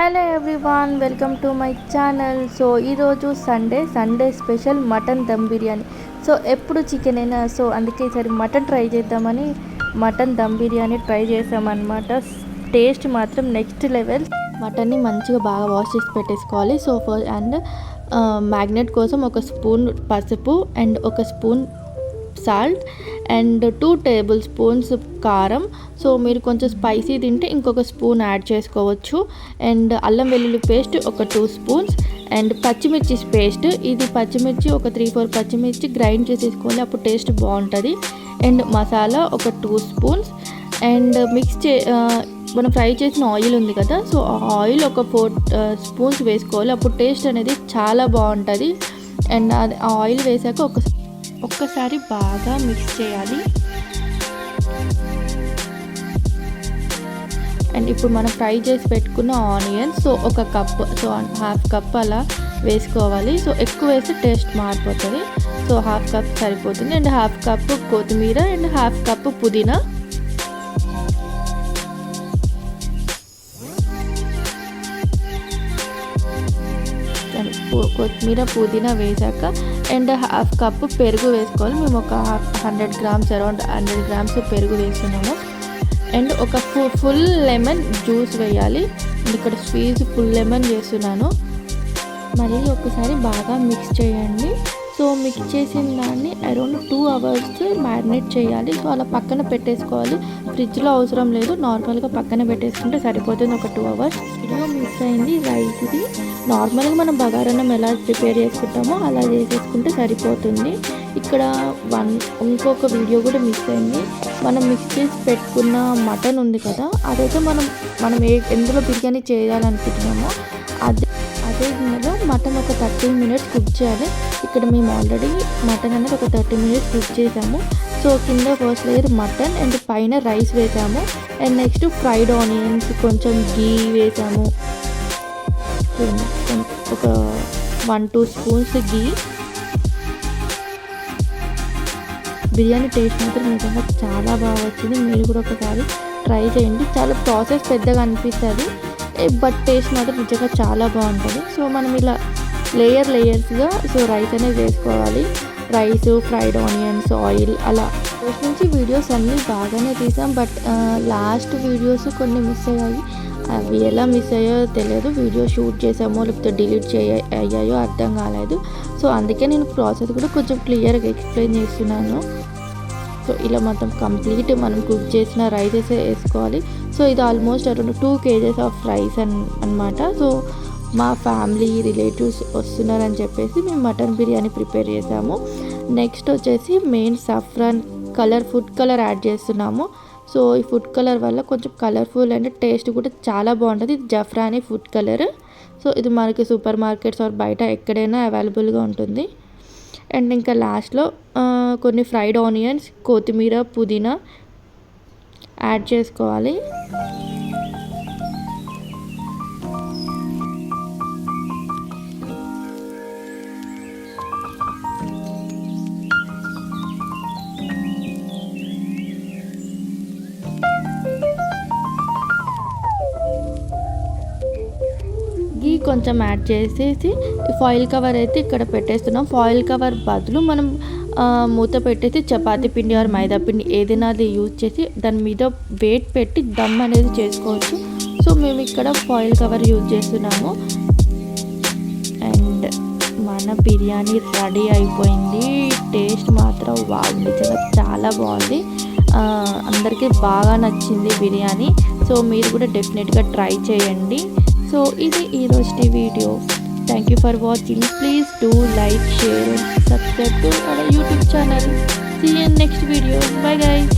Hello everyone welcome to my channel. So ఈరోజు Sunday Sunday special mutton dum biryani. So ఎప్పుడు chicken అయినా so అందుకే ఈసారి mutton try చేద్దామని మటన్ దమ్ బిర్యానీ ట్రై చేసామన్నమాట టేస్ట్ మాత్రం నెక్స్ట్ లెవెల్. మటన్ని మంచిగా బాగా వాష్ చేసి పెట్టేసుకోవాలి. సో ఫర్ అండ్ మ్యాగ్నెట్ కోసం ఒక స్పూన్ పసుపు అండ్ ఒక spoon salt and two tablespoons కారం. సో మీరు కొంచెం స్పైసీ తింటే ఇంకొక స్పూన్ యాడ్ చేసుకోవచ్చు. అండ్ అల్లం వెల్లుల్లి పేస్ట్ ఒక టూ స్పూన్స్ అండ్ పచ్చిమిర్చి పేస్ట్. ఇది పచ్చిమిర్చి ఒక త్రీ ఫోర్ పచ్చిమిర్చి గ్రైండ్ చేసేసుకోవాలి అప్పుడు టేస్ట్ బాగుంటుంది. అండ్ మసాలా ఒక టూ స్పూన్స్ అండ్ మిక్స్ చే మనం ఫ్రై చేసిన ఆయిల్ ఉంది కదా సో ఆ ఆయిల్ ఒక ఫోర్ స్పూన్స్ వేసుకోవాలి. అప్పుడు టేస్ట్ అనేది చాలా బాగుంటుంది. అండ్ అది ఆ ఆయిల్ వేసాక ఒక ఒక్కసారి బాగా మిక్స్ చేయాలి. అండ్ ఇప్పుడు మనం ఫ్రై చేసి పెట్టుకున్న ఆనియన్స్ సో ఒక కప్ సో హాఫ్ కప్ అలా వేసుకోవాలి. సో ఎక్కువ వేస్తే టేస్ట్ మారిపోతుంది. సో హాఫ్ కప్ సరిపోతుంది. అండ్ హాఫ్ కప్ కొత్తిమీర అండ్ హాఫ్ కప్ పుదీనా కొత్తిమీర పుదీనా వేసాక అండ్ హాఫ్ కప్ పెరుగు వేసుకోవాలి. మేము ఒక hundred grams around hundred grams పెరుగు వేస్తున్నాము. అండ్ ఒక ఫుల్ లెమన్ జ్యూస్ వేయాలి. ఇక్కడ స్వీజ్ ఫుల్ లెమన్ చేస్తున్నాను. మళ్ళీ ఒకసారి బాగా మిక్స్ చేయండి. సో మిక్స్ చేసిన దాన్ని అరౌండ్ టూ అవర్స్ మ్యారినేట్ చేయాలి. సో అలా పక్కన పెట్టేసుకోవాలి. ఫ్రిడ్జ్లో అవసరం లేదు. నార్మల్గా పక్కన పెట్టేసుకుంటే సరిపోతుంది. ఒక టూ అవర్స్. ఇదిగో మిస్ అయింది. రైస్ ఇది. నార్మల్గా మనం బగారన్నం ఎలా ప్రిపేర్ చేసుకుంటామో అలా చేసేసుకుంటే సరిపోతుంది. ఇక్కడ వన్ ఇంకొక వీడియో కూడా మిస్ అయింది. మనం మిక్స్ చేసి పెట్టుకున్న మటన్ ఉంది కదా అదైతే మనం మనం ఏ ఎందులో బిర్యానీ చేయాలనుకుంటున్నామో అది అదే గిన్నెలో మటన్ ఒక థర్టీ మినిట్స్ కుక్ చేయాలి. ఇక్కడ మేము ఆల్రెడీ మటన్ అనేది ఒక థర్టీ మినిట్స్ కుక్ చేసాము. సో కింద ఫస్ట్ లేయర్ మటన్ అండ్ పైన రైస్ వేసాము. అండ్ నెక్స్ట్ ఫ్రైడ్ ఆనియన్స్ కొంచెం గీ వేసాము. ఒక one two spoons ghee biryani taste మాత్రం నిజంగా చాలా బాగా వచ్చింది. మీరు కూడా ఒకసారి ట్రై చేయండి. చాలా ప్రాసెస్ పెద్దగా అనిపిస్తుంది. బట్ టేస్ట్ మాత్రం నిజంగా చాలా బాగుంటుంది. సో మనం ఇలా లేయర్ లేయర్స్గా సో రైస్ అనేది వేసుకోవాలి. రైస్ ఫ్రైడ్ ఆనియన్స్ ఆయిల్ అలా. ఫస్ట్ నుంచి వీడియోస్ అన్నీ బాగానే తీసాం బట్ లాస్ట్ వీడియోస్ కొన్ని మిస్ అయ్యాయి. అవి ఎలా మిస్ అయ్యాయో తెలియదు. వీడియో షూట్ చేసామో లేకపోతే డిలీట్ చేయ అయ్యాయో అర్థం కాలేదు. సో అందుకే నేను ప్రాసెస్ కూడా కొంచెం క్లియర్గా ఎక్స్ప్లెయిన్ చేస్తున్నాను. సో ఇలా మొత్తం కంప్లీట్ మనం కుక్ చేసిన రైసెస్ వేసుకోవాలి. సో ఇది almost around two KGs of rice అన్ అనమాట సో మా ఫ్యామిలీ రిలేటివ్స్ వస్తున్నారని చెప్పేసి మేము మటన్ బిర్యానీ ప్రిపేర్ చేసాము. నెక్స్ట్ వచ్చేసి main saffron colour food colour add చేస్తున్నాము. సో ఈ ఫుడ్ కలర్ వల్ల కొంచెం కలర్ఫుల్ అండ్ టేస్ట్ కూడా చాలా బాగుంటుంది. ఇది జఫ్రానీ ఫుడ్ కలర్ సో ఇది మనకి సూపర్ మార్కెట్స్ ఆర్ బయట ఎక్కడైనా అవైలబుల్గా ఉంటుంది. అండ్ ఇంకా లాస్ట్లో కొన్ని ఫ్రైడ్ ఆనియన్స్ కొత్తిమీర పుదీనా యాడ్ చేసుకోవాలి. కొంచెం యాడ్ చేసేసి ఫాయిల్ కవర్ అయితే ఇక్కడ పెట్టేస్తున్నాం. ఫాయిల్ కవర్ బదులు మనం మూత పెట్టేసి చపాతి పిండి ఆర్ మైదా పిండి ఏదైనా అది యూజ్ చేసి దాని మీద వెయిట్ పెట్టి దమ్ అనేది చేసుకోవచ్చు. సో మేము ఇక్కడ ఫాయిల్ కవర్ యూజ్ చేస్తున్నాము. అండ్ మన బిర్యానీ రెడీ అయిపోయింది. టేస్ట్ మాత్రం బాగుంది నిజంగా చాలా బాగుంది. అందరికీ బాగా నచ్చింది బిర్యానీ. సో మీరు కూడా డెఫినెట్గా ట్రై చేయండి. సో ఇది ఈరోజు video. Thank you for watching please do like share subscribe to our YouTube channel see you in next video bye guys